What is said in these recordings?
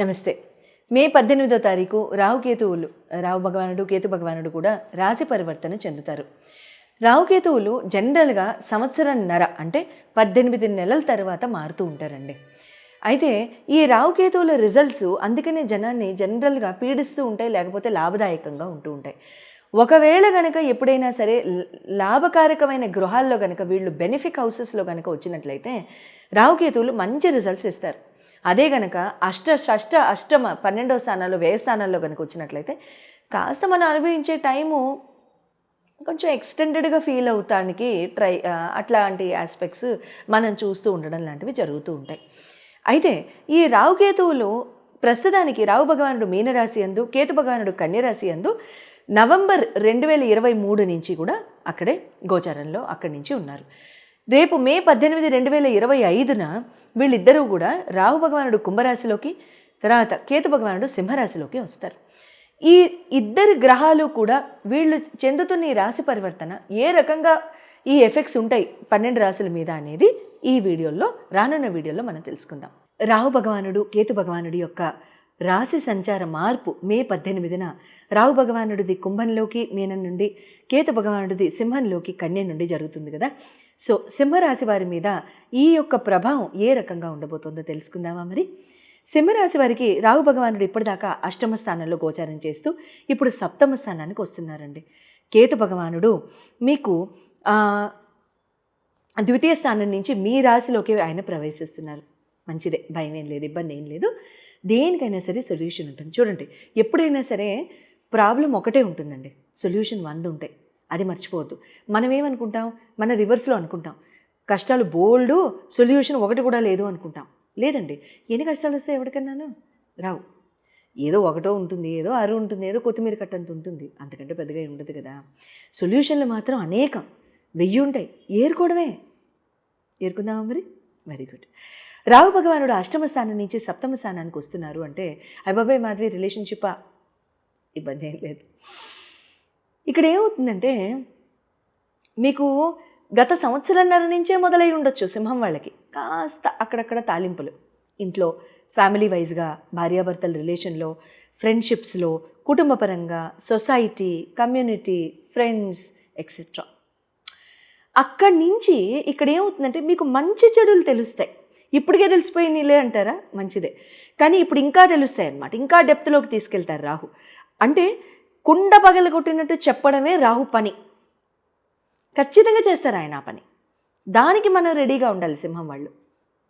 నమస్తే. మే పద్దెనిమిదో తారీఖు రాహుకేతువులు రాహు భగవానుడు కేతు భగవానుడు కూడా రాశి పరివర్తన చెందుతారు. రాహుకేతువులు జనరల్గా సంవత్సరంన్నర అంటే పద్దెనిమిది నెలల తర్వాత మారుతూ ఉంటారండి. అయితే ఈ రాహుకేతువుల రిజల్ట్స్ అందుకనే జనాన్ని జనరల్గా పీడిస్తూ ఉంటాయి లేకపోతే లాభదాయకంగా ఉంటూ ఉంటాయి. ఒకవేళ గనక ఎప్పుడైనా సరే లాభకారకమైన గృహాల్లో గనక వీళ్ళు బెనిఫిక్ హౌసెస్లో కనుక వచ్చినట్లయితే రాహుకేతువులు మంచి రిజల్ట్స్ ఇస్తారు. అదే గనక అష్ట షష్ట అష్టమ పన్నెండవ స్థానాల్లో వ్యయ స్థానాల్లో కనుక వచ్చినట్లయితే కాస్త మనం అనుభవించే టైము కొంచెం ఎక్స్టెండెడ్గా ఫీల్ అవుతానికి ట్రై అట్లాంటి ఆస్పెక్ట్స్ మనం చూస్తూ ఉండడం లాంటివి జరుగుతూ ఉంటాయి. అయితే ఈ రావుకేతువులు ప్రస్తుతానికి రావు భగవానుడు మీనరాశి అందు కేతు భగవానుడు కన్యరాశి అందు నవంబర్ రెండు వేల ఇరవై మూడు నుంచి కూడా అక్కడే గోచారంలో అక్కడి నుంచి ఉన్నారు. రేపు మే పద్దెనిమిది రెండు వేల ఇరవై ఐదున వీళ్ళిద్దరూ కూడా రాహు భగవానుడు కుంభరాశిలోకి తర్వాత కేతు భగవానుడు సింహరాశిలోకి వస్తారు. ఈ ఇద్దరు గ్రహాలు కూడా వీళ్ళు చెందుతున్న ఈ రాశి పరివర్తన ఏ రకంగా ఈ ఎఫెక్ట్స్ ఉంటాయి పన్నెండు రాశుల మీద అనేది ఈ వీడియోలో రానున్న వీడియోలో మనం తెలుసుకుందాం. రాహు భగవానుడు కేతు భగవానుడి యొక్క రాశి సంచార మార్పు మే పద్దెనిమిదిన రావు భగవానుడిది కుంభంలోకి మీనం నుండి కేతు భగవానుడిది సింహంలోకి కన్య నుండి జరుగుతుంది కదా. సో సింహరాశి వారి మీద ఈ యొక్క ప్రభావం ఏ రకంగా ఉండబోతుందో తెలుసుకుందామా మరి? సింహరాశి వారికి రాహు భగవానుడు ఇప్పటిదాకా అష్టమ స్థానంలో గోచారం చేస్తూ ఇప్పుడు సప్తమ స్థానానికి వస్తున్నారండి. కేతు భగవానుడు మీకు ద్వితీయ స్థానం నుంచి మీ రాశిలోకి ఆయన ప్రవేశిస్తున్నారు. మంచిదే భయం ఏం లేదు ఇబ్బంది ఏం లేదు. దేనికైనా సరే సొల్యూషన్ ఉంటుంది. చూడండి ఎప్పుడైనా సరే ప్రాబ్లం ఒకటే ఉంటుందండి. సొల్యూషన్ వంద ఉంటాయి. అది మర్చిపోవద్దు. మనం ఏమనుకుంటాం? మన రివర్స్లో అనుకుంటాం. కష్టాలు బోల్డు సొల్యూషన్ ఒకటి కూడా లేదు అనుకుంటాం. లేదండి. ఎన్ని కష్టాలు వస్తాయి ఎవరికన్నాను? రావు. ఏదో ఒకటో ఉంటుంది ఏదో అరు ఉంటుంది ఏదో కొత్తిమీర కట్టంత ఉంటుంది. అంతకంటే పెద్దగా ఉండదు కదా. సొల్యూషన్లు మాత్రం అనేకం. వెయ్యి ఉంటాయి. ఏరుకోవడమే. ఏరుకుందామా మరి? వెరీ గుడ్ రావు భగవానుడు అష్టమ స్థానం నుంచి సప్తమ స్థానానికి వస్తున్నారు అంటే అబ్బాబాయ్ మాధవి రిలేషన్షిప్పా ఇబ్బంది ఏం లేదు. ఇక్కడ ఏమవుతుందంటే మీకు గత సంవత్సరంన్నర నుంచే మొదలై ఉండొచ్చు సింహం వాళ్ళకి. కాస్త అక్కడక్కడ తాలింపులు. ఇంట్లో ఫ్యామిలీ వైజ్గా భార్యాభర్తల రిలేషన్లో ఫ్రెండ్షిప్స్లో కుటుంబపరంగా సొసైటీ కమ్యూనిటీ ఫ్రెండ్స్ ఎక్సెట్రా అక్కడి నుంచి ఇక్కడ ఏమవుతుందంటే మీకు మంచి చెడులు తెలుస్తాయి. ఇప్పటికే తెలిసిపోయిందిలే అంటారా? మంచిదే. కానీ ఇప్పుడు ఇంకా తెలుస్తాయి అన్నమాట ఇంకా డెప్త్లోకి తీసుకెళ్తారు రాహు. అంటే కుండ పగల కొట్టినట్టు చెప్పడమే రాహు పని. ఖచ్చితంగా చేస్తారు ఆయన ఆ పని. దానికి మనం రెడీగా ఉండాలి సింహం వాళ్ళు.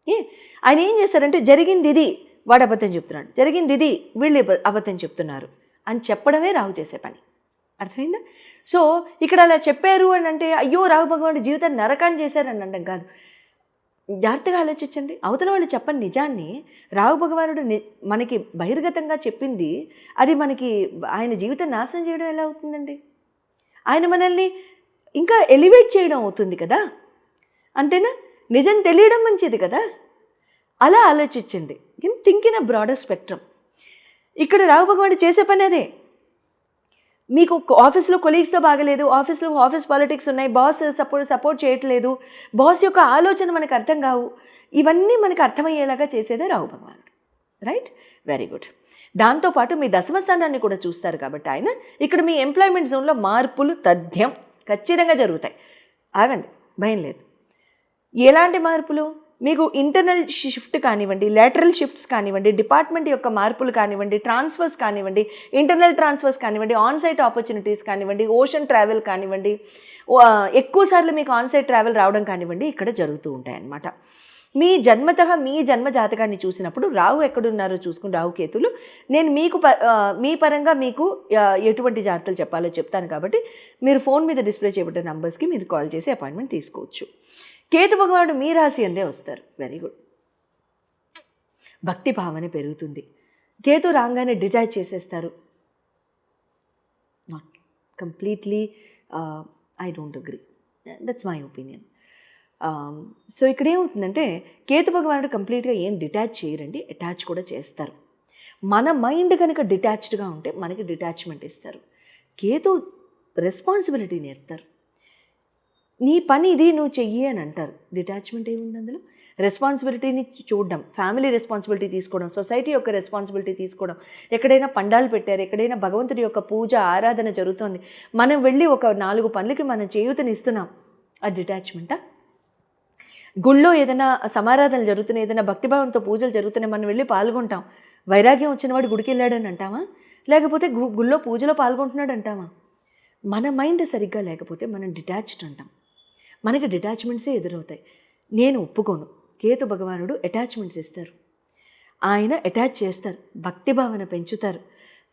ఏ? ఆయన ఏం చేస్తారంటే జరిగింది ఇది వాడు అబద్ధం చెప్తున్నాడు. జరిగింది ఇది వీళ్ళు అబద్ధం చెప్తున్నారు. అని చెప్పడమే రాహు చేసే పని. అర్థమైందా? సో ఇక్కడ అలా చెప్పారు అని అంటే అయ్యో రాహు భగవానుడు జీవితాన్ని నరకాన్ని చేశారని అనడం కాదు. జాగ్రత్తగా ఆలోచించండి. అవతల వాళ్ళు చెప్పని నిజాన్ని రావు భగవానుడు ని- మనకి బహిర్గతంగా చెప్పింది అది మనకి ఆయన జీవితం నాశనం చేయడం ఎలా అవుతుందండి? ఆయన మనల్ని ఇంకా ఎలివేట్ చేయడం అవుతుంది కదా? అంతేనా? నిజం తెలియడం మంచిది కదా? అలా ఆలోచించండి. Think in a broader spectrum ఇక్కడ రావు భగవానుడు చేసే పని అదే. మీకు ఆఫీస్లో కొలీగ్స్తో బాగలేదు ఆఫీస్లో ఆఫీస్ పాలిటిక్స్ ఉన్నాయి బాస్ సపోర్ట్ సపోర్ట్ చేయట్లేదు బాస్ యొక్క ఆలోచన మనకు అర్థం కావు. ఇవన్నీ మనకు అర్థమయ్యేలాగా చేసేదే రావు భగవానుడు. రైట్ వెరీ గుడ్ దాంతోపాటు మీ దశమ స్థానాన్ని కూడా చూస్తారు కాబట్టి ఆయన ఇక్కడ మీ ఎంప్లాయ్మెంట్ జోన్లో మార్పులు తథ్యం ఖచ్చితంగా జరుగుతాయి. ఆగండి భయం లేదు. ఎలాంటి మార్పులు? మీకు ఇంటర్నల్ షిఫ్ట్ కానివ్వండి లేటరల్ షిఫ్ట్స్ కానివ్వండి డిపార్ట్మెంట్ యొక్క మార్పులు కానివ్వండి ట్రాన్స్ఫర్స్ కానివ్వండి ఇంటర్నల్ ట్రాన్స్ఫర్స్ కానివ్వండి ఆన్సైట్ ఆపర్చునిటీస్ కానివ్వండి ఓషన్ ట్రావెల్ కానివ్వండి ఎక్కువసార్లు మీకు ఆన్సైట్ ట్రావెల్ రావడం కానివ్వండి ఇక్కడ జరుగుతూ ఉంటాయన్నమాట. మీ జన్మత మీ జన్మ జాతకాన్ని చూసినప్పుడు రాహు ఎక్కడున్నారో చూసుకుని రావు కేతులు నేను మీకు ప మీ పరంగా మీకు ఎటువంటి జాగ్రత్తలు చెప్పాలో చెప్తాను కాబట్టి మీరు ఫోన్ మీద డిస్ప్లే చేయబడ్డ నంబర్స్కి మీరు కాల్ చేసి అపాయింట్మెంట్ తీసుకోవచ్చు. కేతు భగవానుడు మీ రాశి అందే వస్తారు. వెరీ గుడ్ భక్తి భావన పెరుగుతుంది. కేతు రాగానే డిటాచ్ చేసేస్తారు. Not completely I don't agree that's my opinion so ఇక్కడ ఏమవుతుందంటే కేతు భగవానుడు కంప్లీట్గా ఏం డిటాచ్ చేయరండి అటాచ్ కూడా చేస్తారు. మన మైండ్ కనుక డిటాచ్డ్గా ఉంటే మనకి డిటాచ్మెంట్ ఇస్తారు. కేతు రెస్పాన్సిబిలిటీ నేర్తారు నీ పని ఇది నువ్వు చెయ్యి అని అంటారు. డిటాచ్మెంట్ ఏముంది అందులో? రెస్పాన్సిబిలిటీని చూడడం. ఫ్యామిలీ రెస్పాన్సిబిలిటీ తీసుకోవడం. సొసైటీ యొక్క రెస్పాన్సిబిలిటీ తీసుకోవడం. ఎక్కడైనా పండాలు పెట్టారు ఎక్కడైనా భగవంతుడి యొక్క పూజ ఆరాధన జరుగుతోంది. మనం వెళ్ళి ఒక నాలుగు పనులకి మనం చేయూతని ఇస్తున్నాం. అది డిటాచ్మెంటా గుళ్ళో ఏదైనా సమారాధనలు జరుగుతున్నాయి ఏదైనా భక్తిభావంతో పూజలు జరుగుతున్నాయి మనం వెళ్ళి పాల్గొంటాం. వైరాగ్యం వచ్చినవాడు గుడికి వెళ్ళాడని అంటామా లేకపోతే గు- గుళ్ళో పూజలో పాల్గొంటున్నాడు అంటామా మన మైండ్ సరిగ్గా లేకపోతే మనం డిటాచ్డ్ అంటాం. మనకి డిటాచ్మెంట్సే ఎదురవుతాయి. నేను ఒప్పుకోను. కేతు భగవానుడు అటాచ్మెంట్స్ ఇస్తారు. ఆయన అటాచ్ చేస్తారు. భక్తి భావన పెంచుతారు.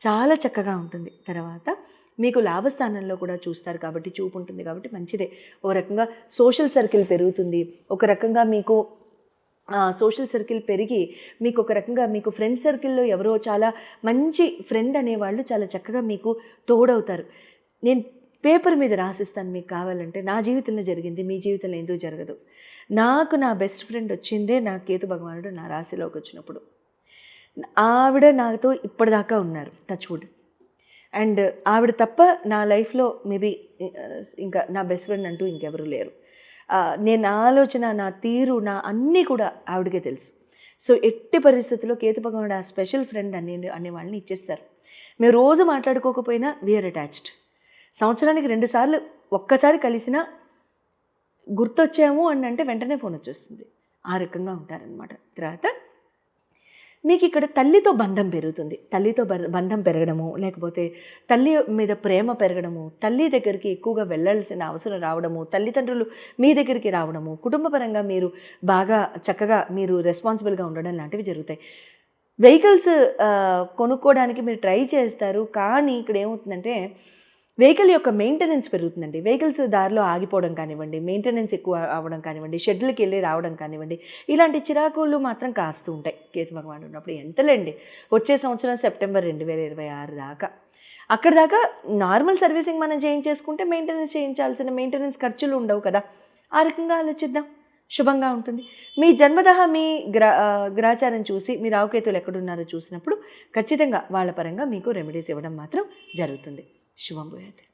చాలా చక్కగా ఉంటుంది. తర్వాత మీకు లాభస్థానంలో కూడా చూస్తారు కాబట్టి చూపు ఉంటుంది కాబట్టి మంచిదే. ఓ రకంగా సోషల్ సర్కిల్ పెరుగుతుంది. ఒక రకంగా మీకు సోషల్ సర్కిల్ పెరిగి మీకు ఒక రకంగా మీకు ఫ్రెండ్ సర్కిల్లో ఎవరో చాలా మంచి ఫ్రెండ్ అనేవాళ్ళు చాలా చక్కగా మీకు తోడవుతారు. నేను పేపర్ మీద రాసిస్తాను మీకు కావాలంటే నా జీవితంలో జరిగింది మీ జీవితంలో ఎందుకు జరగదు. నాకు నా బెస్ట్ ఫ్రెండ్ వచ్చిందే నా కేతు భగవానుడు నా రాశిలోకి వచ్చినప్పుడు. ఆవిడ నాతో ఇప్పటిదాకా ఉన్నారు టచ్వుడ్ అండ్ ఆవిడ తప్ప నా లైఫ్లో మేబీ ఇంకా నా బెస్ట్ ఫ్రెండ్ అంటూ ఇంకెవరు లేరు. నేను నా ఆలోచన నా తీరు నా అన్నీ కూడా ఆవిడకే తెలుసు. సో ఎట్టి పరిస్థితుల్లో కేతు భగవానుడు ఆ స్పెషల్ ఫ్రెండ్ అనే అనే వాళ్ళని ఇచ్చేస్తారు. మేము రోజు మాట్లాడుకోకపోయినా వీఆర్ అటాచ్డ్ సంవత్సరానికి రెండుసార్లు ఒక్కసారి కలిసినా గుర్తొచ్చాము అని అంటే వెంటనే ఫోన్ వచ్చేస్తుంది. ఆ రకంగా ఉంటారనమాట తర్వాత మీకు ఇక్కడ తల్లితో బంధం పెరుగుతుంది. తల్లితో బంధం పెరగడము లేకపోతే తల్లి మీద ప్రేమ పెరగడము తల్లి దగ్గరికి ఎక్కువగా వెళ్ళాల్సిన అవసరం రావడము తల్లిదండ్రులు మీ దగ్గరికి రావడము కుటుంబపరంగా మీరు బాగా చక్కగా మీరు రెస్పాన్సిబుల్గా ఉండడం లాంటివి జరుగుతాయి. వెహికల్స్ కొనుక్కోవడానికి మీరు ట్రై చేస్తారు. కానీ ఇక్కడ ఏమవుతుందంటే వెహికల్ యొక్క మెయింటెనెన్స్ పెరుగుతుందండి. వెహికల్స్ దారిలో ఆగిపోవడం కానివ్వండి మెయింటెనెన్స్ ఎక్కువ అవ్వడం కానివ్వండి షెడ్యూల్కి వెళ్ళి రావడం కానివ్వండి ఇలాంటి చిరాకులు మాత్రం కాస్తూ ఉంటాయి. కేతు భగవాన్ ఉన్నప్పుడు ఎంతలేండి. వచ్చే సంవత్సరం సెప్టెంబర్ రెండు వేల ఇరవై ఆరు దాకా. అక్కడ దాకా నార్మల్ సర్వీసింగ్ మనం చేయించేసుకుంటే మెయింటెనెన్స్ చేయించాల్సిన మెయింటెనెన్స్ ఖర్చులు ఉండవు కదా. ఆ రకంగా ఆలోచిద్దాం. శుభంగా ఉంటుంది. మీ జన్మదహ మీ గ్రా గ్రాచారం చూసి మీ రావుకేతులు ఎక్కడున్నారో చూసినప్పుడు ఖచ్చితంగా వాళ్ళ పరంగా మీకు రెమెడీస్ ఇవ్వడం మాత్రం జరుగుతుంది. शुभम गोयात